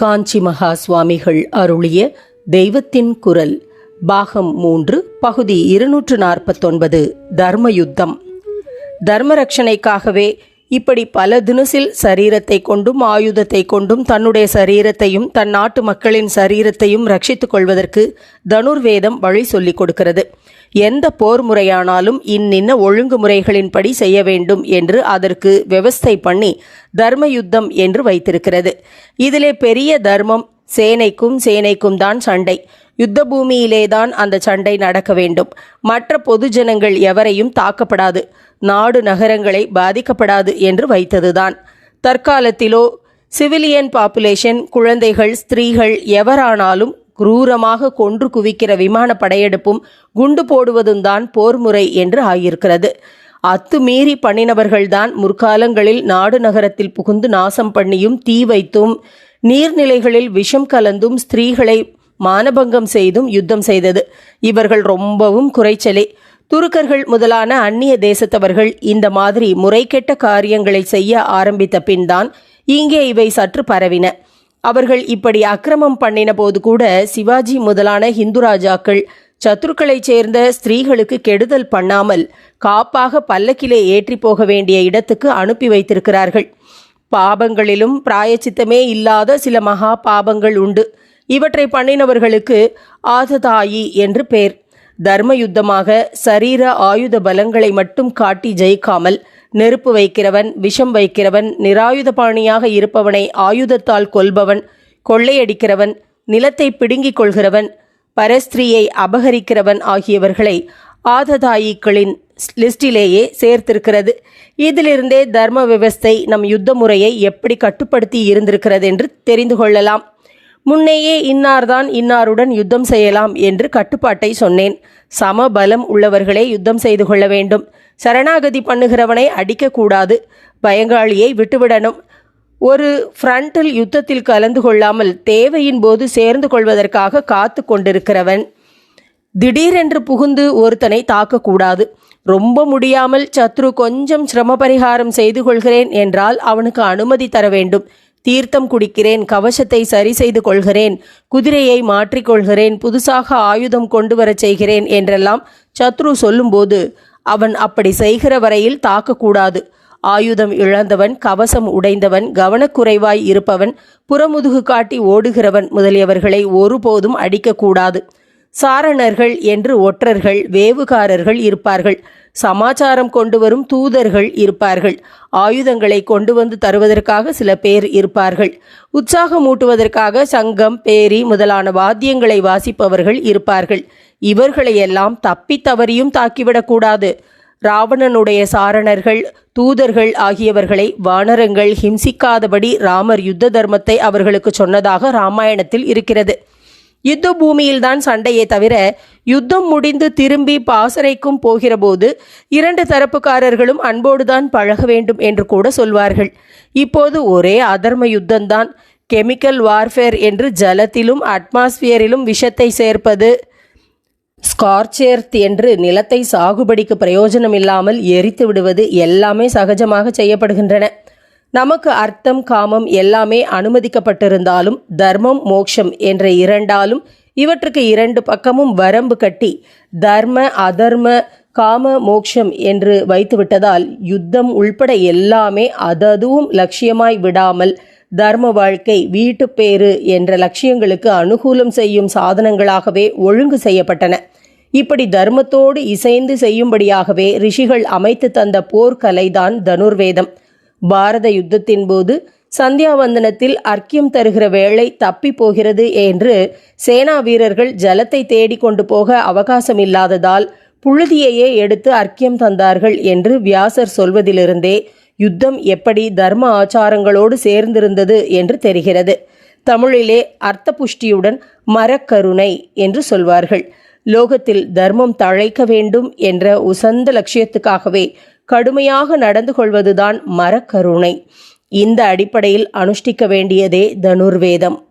காஞ்சி மகா சுவாமிகள் அருளிய தெய்வத்தின் குரல் பாகம் மூன்று பகுதி இருநூற்று நாற்பத்தொன்பது தர்மயுத்தம். தர்மரட்சணைக்காகவே இப்படி பல தினசில் சரீரத்தை கொண்டும் ஆயுதத்தை கொண்டும் தன்னுடைய சரீரத்தையும் தன் நாட்டு மக்களின் சரீரத்தையும் ரட்சித்துக் கொள்வதற்கு தனுர்வேதம் வழி சொல்லிக் கொடுக்கிறது. எந்த போர் முறையானாலும் இன்னின்ன ஒழுங்குமுறைகளின்படி செய்ய வேண்டும் என்று அதற்கு விவஸ்தை பண்ணி தர்ம யுத்தம் என்று வைத்திருக்கிறது. இதிலே பெரிய தர்மம் சேனைக்கும் சேனைக்கும் தான் சண்டை. யுத்த பூமியிலேதான் அந்த சண்டை நடக்க வேண்டும். மற்ற பொதுஜனங்கள் எவரையும் தாக்கப்படாது. நாடு நகரங்களை பாதிக்கப்படாது என்று வைத்ததுதான். தற்காலத்திலோ சிவிலியன் பாப்புலேஷன் குழந்தைகள் ஸ்திரீகள் எவரானாலும் குரூரமாக கொன்று குவிக்கிற விமான படையெடுப்பும் குண்டு போடுவதும் தான் போர் முறை என்று ஆகியிருக்கிறது. அத்துமீறி பண்ணினவர்கள்தான் முற்காலங்களில் நாடு நகரத்தில் புகுந்து நாசம் பண்ணியும் தீ வைத்தும் நீர்நிலைகளில் விஷம் கலந்தும் ஸ்திரீகளை மானபங்கம் செய்தும் யுத்தம் செய்தது. இவர்கள் ரொம்பவும் குறைச்சலே. துருக்கர்கள் முதலான அந்நிய தேசத்தவர்கள் இந்த மாதிரி முறைகெட்ட காரியங்களை செய்ய ஆரம்பித்த பின்தான் இங்கே இவை சற்று பரவின. அவர்கள் இப்படி அக்கிரமம் பண்ணின போது கூட சிவாஜி முதலான ஹிந்து ராஜாக்கள் சத்துருக்களைச் சேர்ந்த ஸ்திரீகளுக்கு கெடுதல் பண்ணாமல் காப்பாக பல்லக்கிலே ஏற்றி போக வேண்டிய இடத்துக்கு அனுப்பி வைத்திருக்கிறார்கள். பாபங்களிலும் பிராயச்சித்தமே இல்லாத சில மகா பாபங்கள் உண்டு. இவற்றை பண்ணினவர்களுக்கு ஆததாயி என்று பெயர் தர்ம யுத்தமாக சரீர ஆயுத பலங்களை மட்டும் காட்டி ஜெயிக்காமல் நெருப்பு வைக்கிறவன் விஷம் வைக்கிறவன் நிராயுத பாணியாக இருப்பவனை ஆயுதத்தால் கொல்பவன் கொள்ளையடிக்கிறவன் நிலத்தை பிடுங்கிக் கொள்கிறவன் பரஸ்திரியை அபகரிக்கிறவன் ஆகியவர்களை ஆததாயிக்களின் லிஸ்டிலேயே சேர்த்திருக்கிறது. இதிலிருந்தே தர்ம விவஸ்தை நம் யுத்த முறையை எப்படி கட்டுப்படுத்தி இருந்திருக்கிறது என்று தெரிந்து கொள்ளலாம். முன்னேயே இன்னார்தான் இன்னாருடன் யுத்தம் செய்யலாம் என்று கட்டுப்பாட்டை சொன்னேன். சம பலம் உள்ளவர்களே யுத்தம் செய்து கொள்ள வேண்டும். சரணாகதி பண்ணுகிறவனை அடிக்கக்கூடாது பயங்காளியை விட்டுவிடணும். ஒரு ஃப்ரண்டில் யுத்தத்தில் கலந்து கொள்ளாமல் தேவையின் போது சேர்ந்து கொள்வதற்காக காத்து கொண்டிருக்கிறவன். திடீரென்று புகுந்து ஒருத்தனை தாக்கக்கூடாது ரொம்ப முடியாமல் சத்ரு கொஞ்சம் சிரம பரிகாரம் செய்து கொள்கிறேன் என்றால் அவனுக்கு அனுமதி தர வேண்டும். தீர்த்தம் குடிக்கிறேன் கவசத்தை சரி செய்து கொள்கிறேன் குதிரையை மாற்றிக்கொள்கிறேன் புதுசாக ஆயுதம் கொண்டு வரச் செய்கிறேன் என்றெல்லாம் சத்ரு சொல்லும்போது அவன் அப்படி செய்கிற வரையில் தாக்கக்கூடாது. ஆயுதம் இழந்தவன் கவசம் உடைந்தவன் கவனக்குறைவாய் இருப்பவன் புறமுதுகு காட்டி ஓடுகிறவன் முதலியவர்களை ஒருபோதும் அடிக்கக்கூடாது. சாரணர்கள் என்று ஒற்றர்கள் வேவுகாரர்கள் இருப்பார்கள். சமாச்சாரம் கொண்டு வரும் தூதர்கள் இருப்பார்கள். ஆயுதங்களை கொண்டு வந்து தருவதற்காக சில பேர் இருப்பார்கள். உற்சாகமூட்டுவதற்காக சங்கம் பேரி முதலான வாத்தியங்களை வாசிப்பவர்கள் இருப்பார்கள். இவர்களையெல்லாம் தப்பி தவறியும் தாக்கிவிடக்கூடாது ராவணனுடைய சாரணர்கள் தூதர்கள் ஆகியவர்களை வானரங்கள் ஹிம்சிக்காதபடி ராமர் யுத்த தர்மத்தை அவர்களுக்கு சொன்னதாக ராமாயணத்தில் இருக்கிறது. யுத்த பூமியில்தான் சண்டையே தவிர யுத்தம் முடிந்து திரும்பி பாசறைக்கும் போகிறபோது இரண்டு தரப்புக்காரர்களும் அன்போடுதான் பழக வேண்டும் என்று கூட சொல்வார்கள். இப்போது ஒரே அதர்ம யுத்தம்தான். கெமிக்கல் வார்ஃபேர் என்று ஜலத்திலும் அட்மாஸ்பியரிலும் விஷத்தை சேர்ப்பது ஸ்கார்ச்சேர்த் என்று நிலத்தை சாகுபடிக்கு பிரயோஜனம் இல்லாமல் எரித்து விடுவது எல்லாமே சகஜமாக செய்யப்படுகின்றன. நமக்கு அர்த்தம் காமம் எல்லாமே அனுமதிக்கப்பட்டிருந்தாலும் தர்மம் மோக்ஷம் என்ற இரண்டாலும் இவற்றுக்கு இரண்டு பக்கமும் வரம்பு கட்டி தர்ம அதர்ம காம மோக்ஷம் என்று வைத்துவிட்டதால் யுத்தம் உள்பட எல்லாமே அததுவும் லட்சியமாய் விடாமல் தர்ம வாழ்க்கை வீட்டுப்பேறு என்ற லட்சியங்களுக்கு அனுகூலம் செய்யும் சாதனங்களாகவே ஒழுங்கு செய்யப்பட்டன. இப்படி தர்மத்தோடு இசைந்து செய்யும்படியாகவே ரிஷிகள் அமைத்து தந்த போர்க்கலைதான் தனுர்வேதம். பாரத யுத்தத்தின் போது சந்தியாவந்தனத்தில் அர்க்கியம் தருகிற வேளை தப்பி போகிறது என்று சேனா வீரர்கள் ஜலத்தை தேடிக்கொண்டு போக அவகாசம் இல்லாததால் புழுதியையே எடுத்து அர்க்கியம் தந்தார்கள் என்று வியாசர் சொல்வதிலிருந்தே யுத்தம் எப்படி தர்ம ஆச்சாரங்களோடு சேர்ந்திருந்தது என்று தெரிகிறது. தமிழிலே அர்த்த புஷ்டியுடன் மரக்கருணை என்று சொல்வார்கள். லோகத்தில் தர்மம் தழைக்க வேண்டும் என்ற உசந்த லட்சியத்துக்காகவே கடுமையாக நடந்து கொள்வதுதான் மரக்கருணை. இந்த அடிப்படையில் அனுஷ்டிக்க வேண்டியதே தனுர்வேதம்.